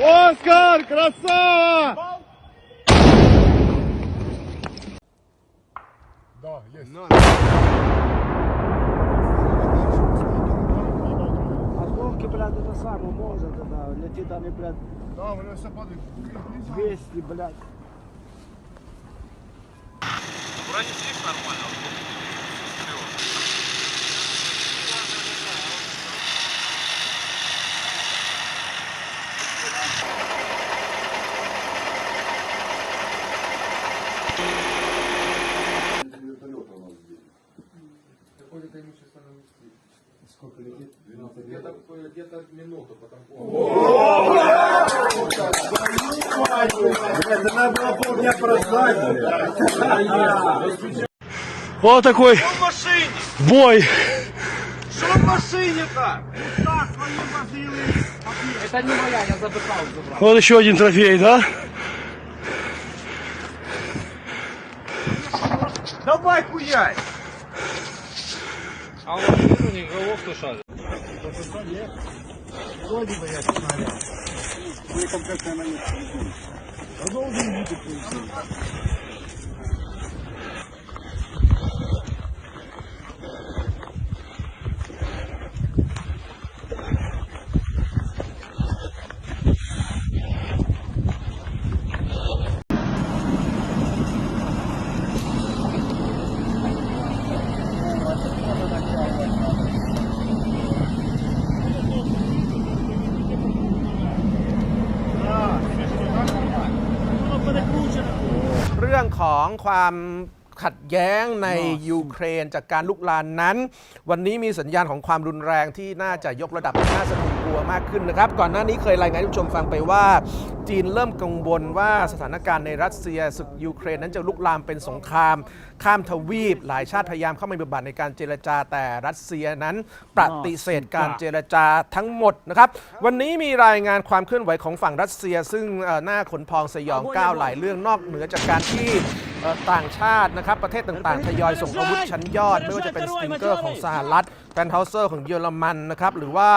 Оскар, красава! Да, есть. Осколки, блядь, это самое, может, это, летит они, блядь, Да, вони все падають. 200, блядь. Вроде слив нормально. Сколько летит? Где-то где-то минуту, потом. Это надо было полдня прождать. Вот такой В машине! бой. Что в машине-то? Это не моя, я забрал. Вот еще один трофей, да? Давай хуяй! А вот у них головку шарит. Вроде бы я снаряд. Вы там как-то на них. Должен быть. รื่องของความ ขัดแย้งในยูเครนจากการลุกลานนั้น วันนี้มีสัญญาณของความรุนแรงที่น่าจะยกระดับน่าสะพรึงกลัวมากขึ้นนะครับ ก่อนหน้านี้เคยรายงานให้ผู้ชมฟังไปว่า จีนเริ่มกังวลว่าสถานการณ์ในรัสเซียศึกยูเครนนั้นจะลุกลามเป็นสงคราม ข้ามทวีป หลายชาติพยายามเข้ามามีบทบาทในการเจรจาแต่รัสเซียนั้นปฏิเสธการเจรจาทั้งหมดนะครับ วันนี้มีรายงานความเคลื่อนไหวของฝั่งรัสเซีย ซึ่งเอ่อหน้าขนพองสยองก้าวหลายเรื่องนอกเหนือจากการที่เอ่อ ต่างชาตินะครับ ประเทศต่างๆ ทยอยส่งอาวุธชั้นยอด ไม่ว่าจะเป็นสติงเกอร์ของสหรัฐแฟนเฮาเซอร์ของเยอรมันนะครับ หรือว่า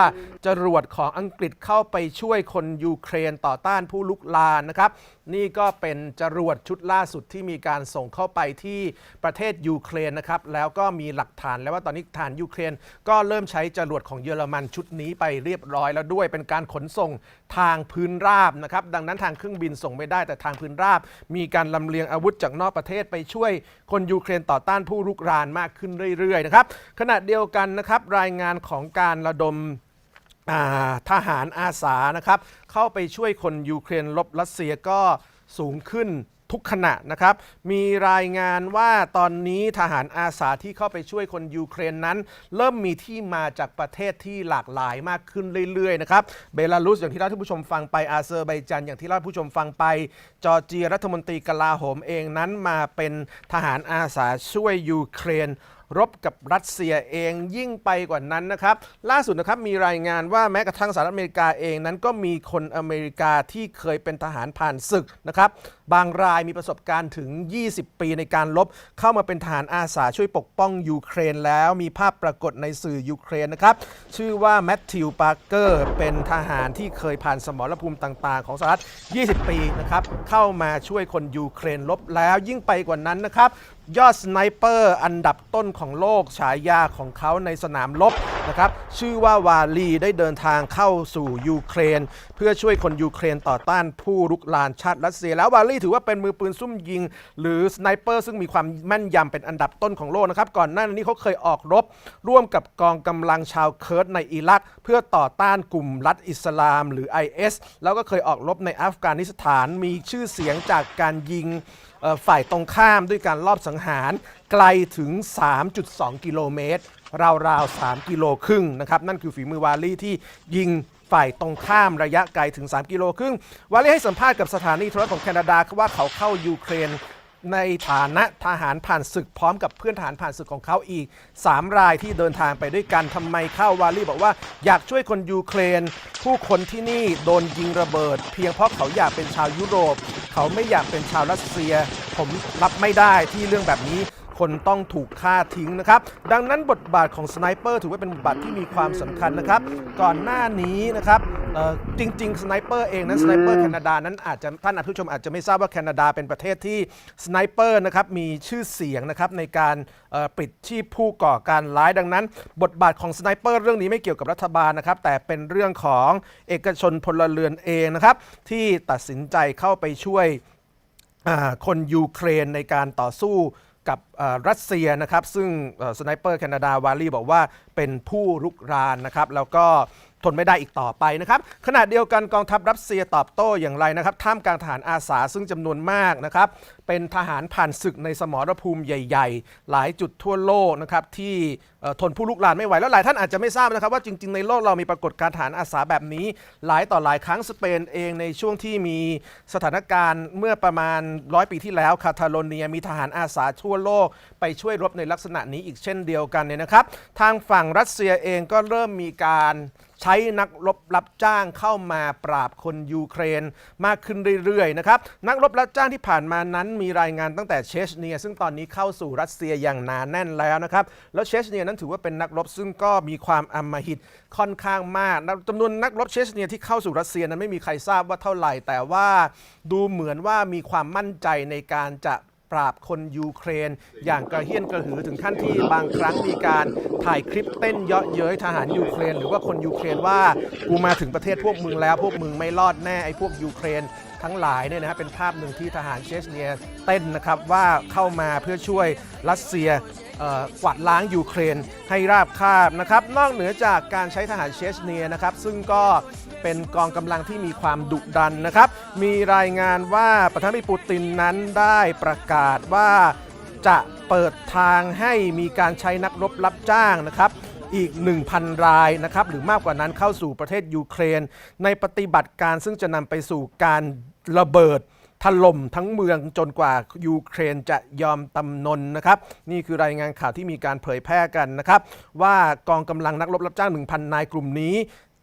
จรวดของอังกฤษเข้าไปช่วยคนยูเครนต่อต้านผู้ลุกลานนะครับ นี่ก็เป็นจรวดชุดล่าสุดที่มีการส่งเข้าไปที่ประเทศยูเครนนะครับ แล้วก็มีหลักฐานแล้วว่าตอนนี้ฐานยูเครน ก็เริ่มใช้จรวดของเยอรมันชุดนี้ไปเรียบร้อยแล้วด้วยเป็นการขนส่งทางพื้นราบนะครับ ดังนั้นทางเครื่องบินส่งไม่ได้แต่ทางพื้นราบ มีการลำเลียงอาวุธจากนอกประเทศไปช่วยคนยูเครนต่อต้านผู้รุกรานมากขึ้นเรื่อยๆนะครับขณะเดียวกันนะครับรายงานของการระดม ทหารอาสานะครับ เข้าไปช่วยคนยูเครนลบรัสเซียก็สูงขึ้นทุกขณะนะครับ มีรายงานว่าตอนนี้ทหารอาสาที่เข้าไปช่วยคนยูเครนนั้น เริ่มมีที่มาจากประเทศที่หลากหลายมากขึ้นเรื่อยๆนะครับเบลารุสอย่างที่เล่าให้ผู้ชมฟังไปอาเซอร์ไบจันอย่างที่เล่าผู้ชมฟังไป จอร์เจียรัฐมนตรีกลาโหมเองนั้นมาเป็นทหารอาสาช่วยยูเครน รบกับรัสเซียเองยิ่งไปกว่านั้นนะครับ ล่าสุดนะครับมีรายงานว่าแม้กระทั่งสหรัฐอเมริกาเองนั้นก็มีคนอเมริกาที่เคยเป็นทหารผ่านศึกนะครับ บางรายมีประสบการณ์ถึง 20 ปีในการลบเข้ามาเป็นทหารอาสาช่วยปกป้องยูเครนแล้วมีภาพปรากฏในสื่อยูเครนนะครับ ชื่อว่าแมทธิวปาร์เกอร์เป็นทหารที่เคยผ่านสมรภูมิต่าง ๆ ของสหรัฐ 20 ปีนะครับเข้ามาช่วยคนยูเครนลบแล้วยิ่งไปกว่านั้นนะครับ ยอดสไนเปอร์อันดับต้นของโลกฉายาของเขาในสนามรบนะครับ ชื่อว่าวาลีได้เดินทางเข้าสู่ยูเครน เพื่อช่วยคนยูเครนต่อต้านผู้รุกรานชาติรัสเซีย แล้ววาลีถือว่าเป็นมือปืนซุ่มยิง หรือสไนเปอร์ซึ่งมีความแม่นยำเป็นอันดับต้นของโลกนะครับ ก่อนหน้านี้เขาเคยออกรบ ร่วมกับกองกำลังชาวเคิร์ดในอิรัก เพื่อต่อต้านกลุ่มรัฐอิสลาม หรือ IS แล้วก็เคยออกรบในอัฟกานิสถานมีชื่อเสียงจากการยิงฝ่ายตรงข้ามด้วยการลอบสังหารไกลถึง 3.2 กิโลเมตร ราวๆ 3 กิโลครึ่งนะครับ นั่นคือฝีมือวาลี่ที่ยิงฝ่ายตรงข้ามระยะไกลถึง 3 กิโลครึ่ง วาลี่ให้สัมภาษณ์กับสถานีโทรทัศน์ของแคนาดาว่าเขาเข้ายูเครน ในฐานะทหารผ่านศึกพร้อมกับเพื่อนทหารผ่านศึกของเขาอีก 3 รายที่เดินทางไปด้วยกันทำไมเข้าวาลีบอกว่าอยากช่วยคนยูเครน ผู้คนที่นี่โดนยิงระเบิด เพียงเพราะเขาอยากเป็นชาวยุโรป เขาไม่อยากเป็นชาวรัสเซีย ผมรับไม่ได้ที่เรื่องแบบนี้คนต้องถูกฆ่าทิ้งนะครับ ดังนั้นบทบาทของสไนเปอร์ถือว่าเป็นบทบาทที่มีความสำคัญนะครับ ก่อนหน้านี้นะครับ เอ่อจริงๆสไนเปอร์เองนั้นสไนเปอร์แคนาดานั้นอาจจะท่านผู้ชมอาจจะไม่ทราบว่าแคนาดาเป็นประเทศที่สไนเปอร์นะครับมีชื่อเสียงนะครับในการเอ่อปลิดชีพผู้ก่อการร้ายดังนั้น บทบาทของสไนเปอร์เรื่องนี้ไม่เกี่ยวกับรัฐบาลนะครับแต่เป็นเรื่องของเอกชนพลเรือนเองนะครับที่ตัดสินใจเข้าไปช่วยอ่าคนยูเครนในการต่อสู้กับเอ่อรัสเซียนะครับซึ่งสไนเปอร์แคนาดาวาลีบอกว่าเป็นผู้รุกรานนะครับแล้วก็ ทนไม่ได้อีกต่อไปนะครับขณะเดียวกันกองทัพรัสเซียตอบโต้อย่างไรนะครับท่ามกลางทหารอาสาซึ่งจำนวนมากนะครับเป็นทหารผ่านศึกในสมรภูมิใหญ่ ๆ หลายจุดทั่วโลกนะครับที่ทนผู้ลุกรานไม่ไหวแล้วหลายท่านอาจจะไม่ทราบนะครับว่าจริง ๆ ในโลกเรามีปรากฏการณ์ทหารอาสาแบบนี้ หลายต่อหลายครั้งสเปนเองในช่วงที่มีสถานการณ์เมื่อประมาณร้อยปีที่แล้วคาตาโลเนียมีทหารอาสาทั่วโลก ไปช่วยรบในลักษณะนี้อีกเช่นเดียวกันเนี่ยนะครับ ทางฝั่งรัสเซียเองก็เริ่มมีการ ใช้นักรบรับจ้างเข้ามาปราบคนยูเครนมากขึ้นเรื่อยๆนะครับนักรบรับจ้างที่ผ่านมานั้นมีรายงานตั้งแต่เชชเนีย ซึ่งตอนนี้เข้าสู่รัสเซียอย่างหนาแน่นแล้วนะครับแล้วเชชเนียนั้นถือว่าเป็นนักรบซึ่งก็มีความอำมหิตค่อนข้างมากจำนวนนักรบเชชเนียที่เข้าสู่รัสเซียนั้นไม่มีใครทราบว่าเท่าไหร่ แต่ว่าดูเหมือนว่ามีความมั่นใจในการจะ ราบคนยูเครน อย่างกระเฮี้ยนกระหือถึงขั้นที่บางครั้งมีการถ่ายคลิปเต้นเยาะเย้ยทหารยูเครน หรือว่าคนยูเครนว่ากูมาถึงประเทศพวกมึงแล้ว พวกมึงไม่รอดแน่ไอ้พวกยูเครนทั้งหลายเนี่ยนะฮะเป็นภาพหนึ่งที่ทหารเชชเนียเต้นนะครับว่าเข้ามาเพื่อช่วยรัสเซียกวาดล้างยูเครนให้ราบคาบนะครับนอกเหนือจากการใช้ทหารเชชเนียนะครับซึ่งก็ เป็นกองกำลังที่มีความดุดันนะครับ มีรายงานว่าประธานาธิบดีปูตินนั้นได้ประกาศว่าจะเปิดทางให้มีการใช้นักรบรับจ้างนะครับอีก 1,000 รายนะครับหรือมากกว่านั้นเข้าสู่ประเทศยูเครน ในปฏิบัติการซึ่งจะนำไปสู่การระเบิดถล่มทั้งเมืองจนกว่ายูเครนจะยอมตำนนนะครับ นี่คือรายงานข่าวที่มีการเผยแพร่กันนะครับ ว่ากองกำลังนักรบรับจ้าง 1,000 นายกลุ่มนี้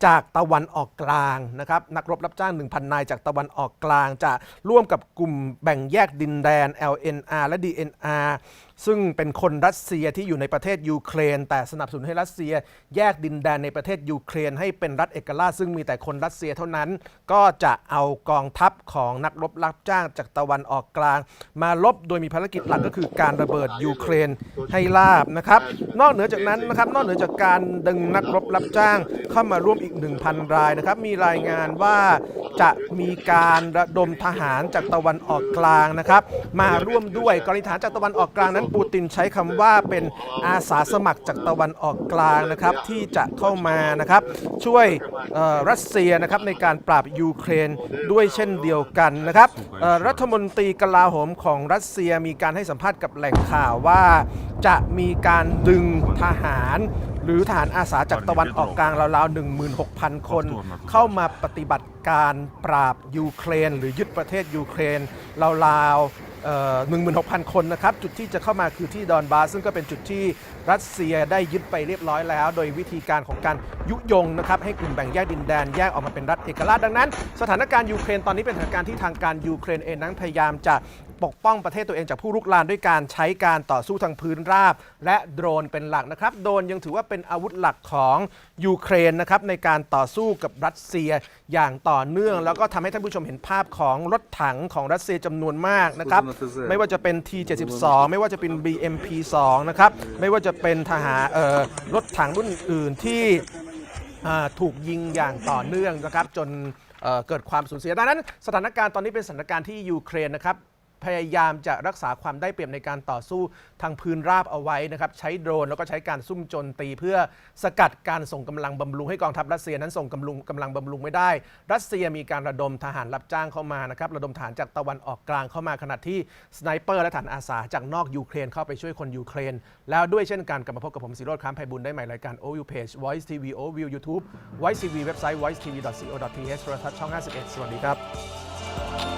จากตะวันออกกลางนะครับนักรบรับจ้าง 1,000 นายจากตะวันออกกลาง จะร่วมกับกลุ่มแบ่งแยกดินแดน LNR และ DNR ซึ่งเป็นคนรัสเซียที่อยู่ในประเทศยูเครน แต่สนับสนุนให้รัสเซียแยกดินแดนในประเทศยูเครน ให้เป็นรัฐเอกราชซึ่งมีแต่คนรัสเซียเท่านั้น ก็จะเอากองทัพของนักรบรับจ้างจากตะวันออกกลาง มาลบโดยมีภารกิจหลักก็คือการระเบิดยูเครนให้ราบนะครับ นอกเหนือจากนั้นนะครับนอกเหนือจากการดึงนักรบรับจ้างเข้ามาร่วมอีก 1,000 รายนะครับมีรายงานว่าจะมีการระดมทหารจากตะวันออกกลางนะครับมาร่วมด้วยกรณีทหารจากตะวันออกกลางนั้นปูตินใช้คำว่าเป็นอาสาสมัครจากตะวันออกกลางนะครับที่จะเข้ามานะครับช่วยรัสเซียนะครับในการปราบยูเครนด้วยเช่นเดียวกันนะครับรัฐมนตรีกลาโหมของรัสเซียมีการให้สัมภาษณ์กับแหล่งข่าวว่าจะมีการดึงทหารหรือทหารอาสาจากตะวันออกกลางราวๆ16,000 คน เข้ามาปฏิบัติการปราบยูเครน หรือยึดประเทศยูเครนราวๆ 16,000 คนนะครับ จุดที่จะเข้ามาคือที่ดอนบาสซึ่งก็เป็นจุดที่รัสเซียได้ยึดไปเรียบร้อยแล้ว โดยวิธีการของการยุยงนะครับ ให้กลุ่มแบ่งแยกดินแดนแยกออกมาเป็นรัฐเอกราชดังนั้น สถานการณ์ยูเครนตอนนี้เป็นสถานการณ์ที่ทางการยูเครนเองนั้นพยายามจะ ปกป้องประเทศตัวเองจากผู้รุกรานด้วยการใช้การต่อสู้ทางพื้นราบ และโดรนเป็นหลักนะครับ โดรนยังถือว่าเป็นอาวุธหลักของยูเครนนะครับในการต่อสู้กับรัสเซียอย่างต่อเนื่อง แล้วก็ทำให้ท่านผู้ชมเห็นภาพของรถถังของรัสเซียจำนวนมากนะครับไม่ว่าจะเป็น T72 ไม่ว่าจะเป็น BMP2 นะครับไม่ว่าจะเป็นทหารเอ่อรถถังรุ่นอื่นที่ถูกยิงอย่างต่อเนื่องนะครับจนเเกิดความสูญเสียดังนั้นสถานการณ์ตอนนี้เป็นสถานการณ์ที่ยูเครนนะครับ พยายามจะรักษาความได้เปรียบในการต่อสู้ทางพื้นราบเอาไว้นะครับใช้โดรนแล้วก็ใช้การซุ่มโจมตี เพื่อสกัดการส่งกำลังบำรุงให้กองทัพรัสเซียนั้นส่งกำลังกำลังบำรุงไม่ได้ รัสเซียมีการระดมทหารรับจ้างเข้ามานะครับระดมทหารจากตะวันออกกลางเข้ามาขณะที่สไนเปอร์และฐานอาสาจากนอกยูเครนเข้าไปช่วยคนยูเครน แล้วด้วยเช่นกันกลับมาพบกับผมสิโรธค้ามไพบุญได้ใหม่รายการ OView Page Voice TV OView YouTube Voice TV เว็บไซต์ voicetv.co.th โทรทัศน์ช่อง 51 สวัสดีครับ